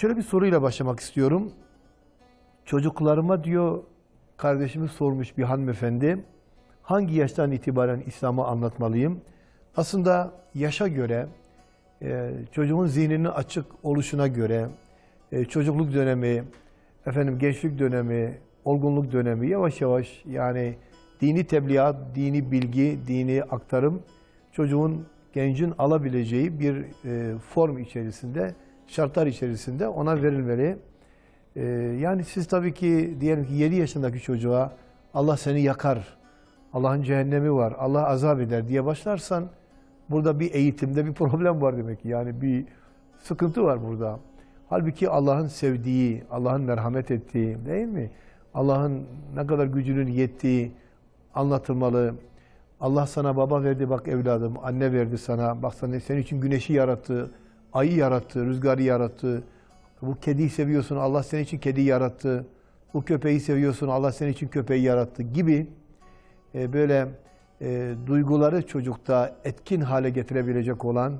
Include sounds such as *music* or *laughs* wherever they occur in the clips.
Şöyle bir soruyla başlamak istiyorum. Çocuklarıma diyor kardeşimiz sormuş bir hanımefendi. Hangi yaştan itibaren İslam'ı anlatmalıyım? Aslında yaşa göre, e, çocuğun zihninin açık oluşuna göre, e, çocukluk dönemi, efendim gençlik dönemi, olgunluk dönemi yavaş yavaş yani dini tebliğat, dini bilgi, dini aktarım çocuğun, gencin alabileceği bir e, form içerisinde, şartlar içerisinde ona verilmeli. E, yani siz tabii ki diyelim ki 7 yaşındaki çocuğa Allah seni yakar, Allah'ın cehennemi var, Allah azap eder diye başlarsan burada bir eğitimde bir *laughs* problem var demek ki. Yani bir sıkıntı var burada. Halbuki Allah'ın sevdiği, Allah'ın merhamet ettiği değil mi? Allah'ın ne kadar gücünün yettiği anlatılmalı. Allah sana baba verdi bak evladım, anne verdi sana. Bak sana senin için güneşi yarattı, ayı yarattı, rüzgarı yarattı. Bu kediyi seviyorsun, Allah senin için kediyi yarattı. Bu köpeği seviyorsun, Allah senin için köpeği yarattı gibi e, böyle e, duyguları çocukta etkin hale getirebilecek olan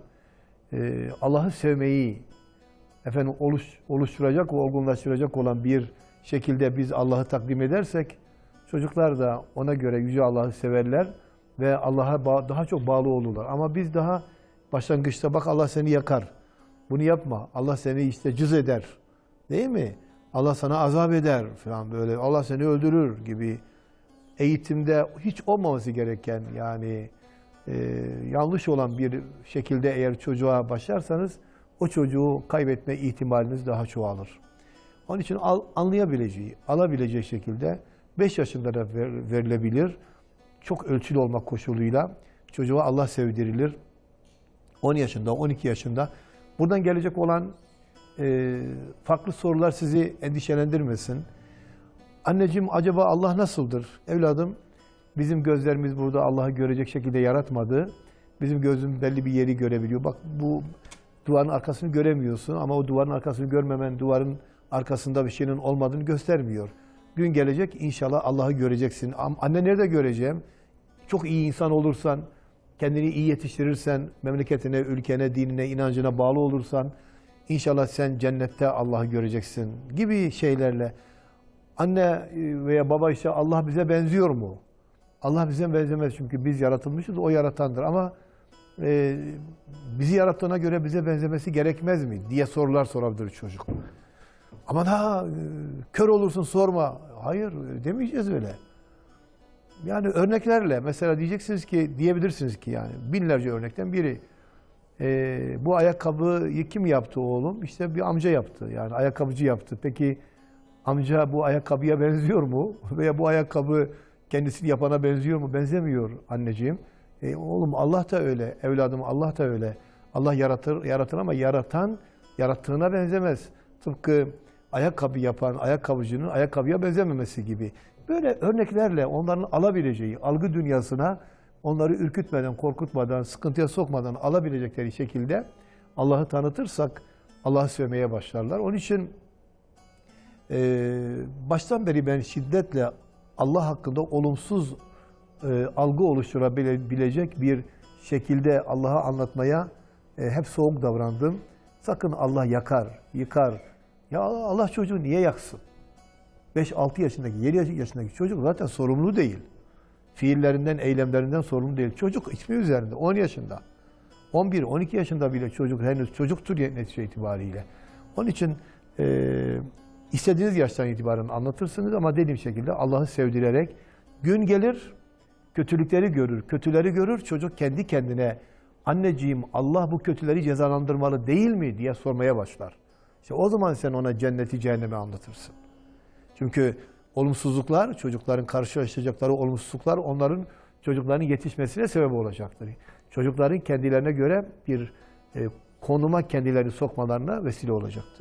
e, Allah'ı sevmeyi efendim oluş, oluşturacak olgunlaştıracak olan bir şekilde biz Allah'ı takdim edersek çocuklar da ona göre yüce Allah'ı severler ve Allah'a daha çok bağlı olurlar. Ama biz daha başlangıçta bak Allah seni yakar. Bunu yapma. Allah seni işte cız eder. Değil mi? Allah sana azap eder falan böyle. Allah seni öldürür gibi eğitimde hiç olmaması gereken yani e, yanlış olan bir şekilde eğer çocuğa başlarsanız o çocuğu kaybetme ihtimaliniz daha çoğalır. Onun için al, anlayabileceği, alabileceği şekilde 5 yaşında da ver- verilebilir. Çok ölçülü olmak koşuluyla çocuğa Allah sevdirilir. 10 yaşında, 12 yaşında. Buradan gelecek olan e, farklı sorular sizi endişelendirmesin. Anneciğim acaba Allah nasıldır? Evladım bizim gözlerimiz burada Allah'ı görecek şekilde yaratmadı. Bizim gözüm belli bir yeri görebiliyor. Bak bu duvarın arkasını göremiyorsun ama o duvarın arkasını görmemen duvarın arkasında bir şeyin olmadığını göstermiyor. Gün gelecek inşallah Allah'ı göreceksin. Anne nerede göreceğim? Çok iyi insan olursan, kendini iyi yetiştirirsen, memleketine, ülkene, dinine, inancına bağlı olursan inşallah sen cennette Allah'ı göreceksin gibi şeylerle anne veya baba işte Allah bize benziyor mu? Allah bize benzemez çünkü biz yaratılmışız, o yaratandır. Ama e, bizi yarattığına göre bize benzemesi gerekmez mi diye sorular sorabilir çocuk. Ama daha e, kör olursun sorma. Hayır demeyeceğiz öyle. Yani örneklerle mesela diyeceksiniz ki diyebilirsiniz ki yani binlerce örnekten biri e, bu ayakkabıyı kim yaptı oğlum? İşte bir amca yaptı. Yani ayakkabıcı yaptı. Peki amca bu ayakkabıya benziyor mu? *laughs* Veya bu ayakkabı kendisini yapana benziyor mu? Benzemiyor anneciğim. E, oğlum Allah da öyle, evladım Allah da öyle. Allah yaratır, yaratır ama yaratan yarattığına benzemez. Tıpkı ayakkabı yapan ayakkabıcının ayakkabıya benzememesi gibi. Böyle örneklerle onların alabileceği algı dünyasına onları ürkütmeden, korkutmadan, sıkıntıya sokmadan alabilecekleri şekilde Allah'ı tanıtırsak Allah'ı sevmeye başlarlar. Onun için ee, baştan beri ben şiddetle Allah hakkında olumsuz e, algı oluşturabilecek bir şekilde Allah'ı anlatmaya e, hep soğuk davrandım. Sakın Allah yakar, yıkar. Ya Allah çocuğu niye yaksın? 5-6 yaşındaki, 7 yaşındaki çocuk zaten sorumlu değil. Fiillerinden, eylemlerinden sorumlu değil. Çocuk ismi üzerinde, 10 yaşında. 11-12 yaşında bile çocuk henüz çocuktur netice itibariyle. Onun için e, istediğiniz yaştan itibaren anlatırsınız ama dediğim şekilde Allah'ı sevdirerek gün gelir, kötülükleri görür, kötüleri görür, çocuk kendi kendine anneciğim Allah bu kötüleri cezalandırmalı değil mi diye sormaya başlar. İşte o zaman sen ona cenneti cehennemi anlatırsın. Çünkü olumsuzluklar, çocukların karşılaşacakları olumsuzluklar onların çocukların yetişmesine sebep olacaktır. Çocukların kendilerine göre bir e, konuma kendilerini sokmalarına vesile olacaktır.